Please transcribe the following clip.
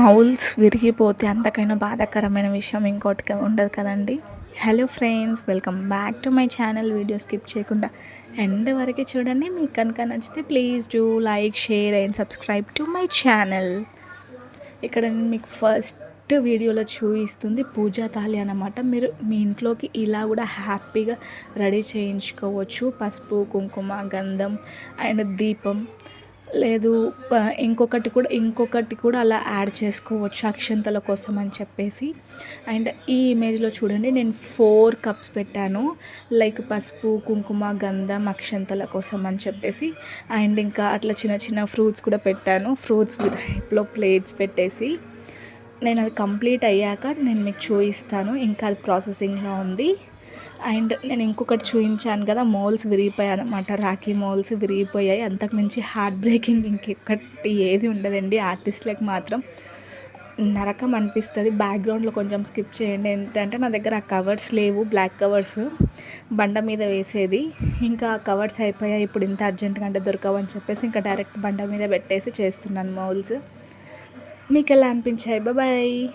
Moulds విరిగిపోతే అంతకైనా బాధాకరమైన విషయం ఇంకోటి ఉండదు కదండి. Hello friends welcome back to my channel video skip చేయకుండా ఎండ్ వరకు చూడండి. మీకు కనుక నచ్చితే please do like share and subscribe to my channel ఇక్కడ నేను మీకు ఫస్ట్ వీడియోలో చూపిస్తుంది పూజా తాలి అన్నమాట. మీరు మీ ఇంట్లోకి ఇలా కూడా హ్యాపీగా రెడీ చేయించుకోవచ్చు. పసుపు కుంకుమ గంధం అండ్ దీపం. లేదు ఇంకొకటి కూడా ఇంకొకటి కూడా అలా యాడ్ చేసుకోవచ్చు అక్షంతల కోసం అని చెప్పేసి. అండ్ ఈ ఇమేజ్లో చూడండి నేను ఫోర్ కప్స్ పెట్టాను. లైక్ పసుపు కుంకుమ గంధం అక్షంతల కోసం అని చెప్పేసి. అండ్ ఇంకా అట్లా చిన్న చిన్న ఫ్రూట్స్ కూడా పెట్టాను. ఫ్రూట్స్ టైప్లో ప్లేట్స్ పెట్టేసి. నేను అది కంప్లీట్ అయ్యాక నేను మీకు చూపిస్తాను. ఇంకా అది ప్రాసెసింగ్లో ఉంది. అండ్ నేను ఇంకొకటి చూపించాను కదా మోల్స్ విరిగిపోయాయి అనమాట రాఖీ మోల్స్ విరిగిపోయాయి. అంతకు మించి హార్ట్ బ్రేకింగ్ ఇంకొకటి ఏది ఉండదండి. ఆర్టిస్ట్లకు మాత్రం నరకం అనిపిస్తుంది. బ్యాక్గ్రౌండ్లో కొంచెం స్కిప్ చేయండి. ఏంటంటే నా దగ్గర ఆ కవర్స్ లేవు. బ్లాక్ కవర్స్ బండ మీద వేసేది. ఇంకా కవర్స్ అయిపోయాయి. ఇప్పుడు ఇంత అర్జెంట్గా అంటే దొరకవని చెప్పేసి ఇంకా డైరెక్ట్ బండ మీద పెట్టేసి చేస్తున్నాను మౌల్స్. మీకు ఎలా అనిపించాయి? బాయ్